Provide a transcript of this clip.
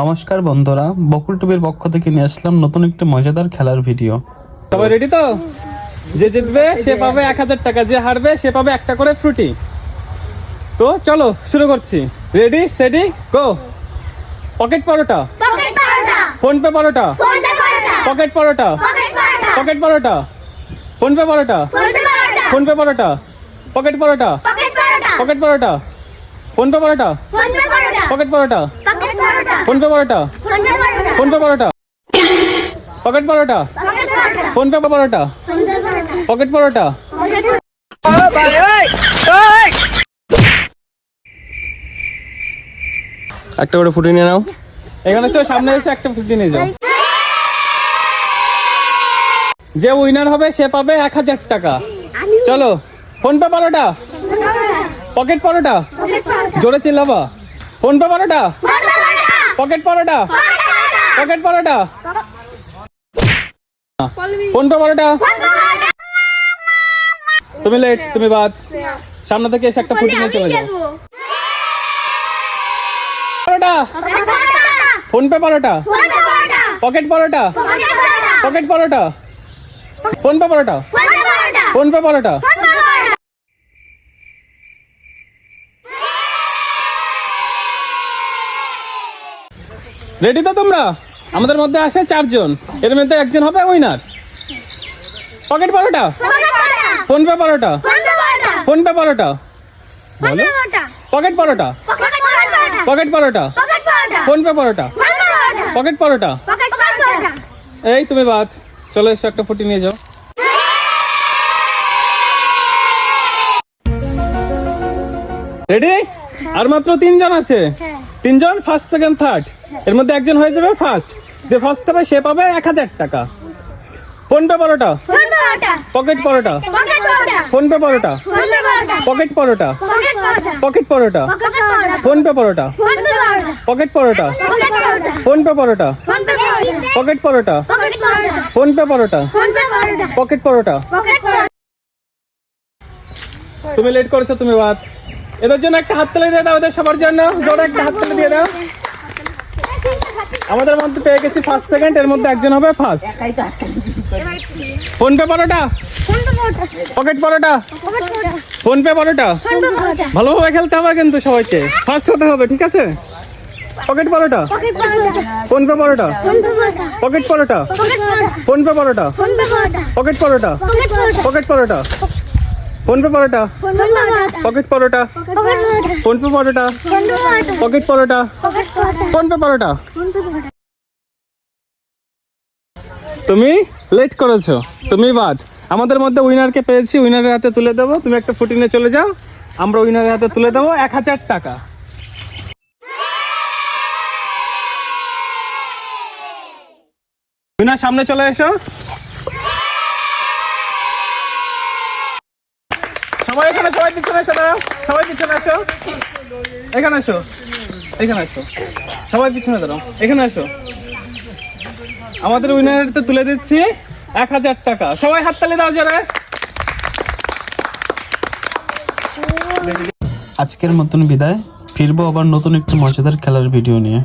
নমস্কার বন্ধুরা বকুল টিভির পক্ষ থেকে নিয়ে আসলাম নতুন একটি মজাদার খেলার ভিডিও। সবাই রেডি তো? যে জিতবে সে পাবে এক হাজার টাকা যে হারবে সে পাবে একটা করে ফ্রুটি তো চলো শুরু করছি। Ready steady go pocket paratha. Pocket paratha. PhonePe paratha. Pocket paratha. Pocket paratha. Pocket paratha. PhonePe paratha. PhonePe paratha. PhonePe paratha. Pocket paratha. Pocket paratha. PhonePe paratha. Pocket paratha. PhonePe paratha pocket pocket paratha pocket paratha PhonePe paratha paratha pocket paratha একটা করে ফুটি নিয়ে নাও। এখানে এসে সামনে এসে একটা ফুটি নিয়ে যাও। যে উইনার হবে সে পাবে এক হাজার টাকা। চলো phone pay paratha pocket paratha জোরে চিল্লাবা। PhonePe paratha pocket paratha. Pocket paratha. Pay paratha? তুমি লেট তুমি বাদ। সামনে থেকে এসে একটা ফুটি নিয়ে চলে যাও। Paratha. PhonePe paratha. Pocket paratha. Pocket paratha. PhonePe paratha. PhonePe paratha. Ready তো তোমরা? আমাদের মধ্যে আসে চারজন। এর মধ্যে একজন হবে winner pocket paratha? PhonePe paratha? PhonePe paratha? Pocket paratha? Pocket paratha? PhonePe paratha? Pocket paratha? এই তুমি বাদ। চলো এসো একটা ফুটি নিয়ে যাও। রেডি আর মাত্র তিনজন আছে। তিনজন ফার্স্ট সেকেন্ড থার্ড এর মধ্যে একজন হয়ে যাবে ফার্স্ট যে ফার্স্ট হবে সে পাবে এক হাজার টাকা phone pay paratha pocket paratha phone pay paratha pocket paratha pocket paratha phone pay paratha pocket paratha phone pay paratha pocket paratha phone pay paratha pocket paratha তুমি লেট করেছ তুমি বাদ এদের জন্য একটা হাততালি দিয়ে দাও এদের সবার জন্য। জোরে একটা হাত হাততালি দিয়ে দাও। আমাদের মধ্যে পেয়ে গেছি ফার্স্ট সেকেন্ড এর মধ্যে একজন হবে first phone pay paratha? Pocket paratha. Phone pay paratha. ভালোভাবে খেলতে হবে কিন্তু সবাইকে। ফার্স্ট হতে হবে ঠিক আছে? Pocket paratha? Phone pay paratha? Pocket paratha. Phone pay paratha. Pocket paratha? Pocket paratha? Phone pay paratha? Pocket paratha? Phone pay paratha? Pocket paratha? Phone pay paratha? তুমি লেট করেছ। তুমি বাদ। আমাদের মধ্যে উইনারকে পেয়েছি উইনারের হাতে তুলে দেবো। তুমি একটা ফুটি নিয়ে চলে যাও। আমরা উইনারের হাতে তুলে দেবো এক হাজার টাকা। উইনার সামনে চলে এসো। সবাই এখানে সবাই পিছনে এসো দাঁড়াও। সবাই পিছনে আসো। এখানে আসো। এখানে আসো। সবাই পিছনে দাঁড়াও। এখানে আসো। আমাদের উইনারতে তুলে দিচ্ছি এক হাজার টাকা। সবাই হাত হাততালি দাও যারা আজকের মতন বিদায়। ফিরবো আবার নতুন একটি মজাদার খেলার ভিডিও নিয়ে।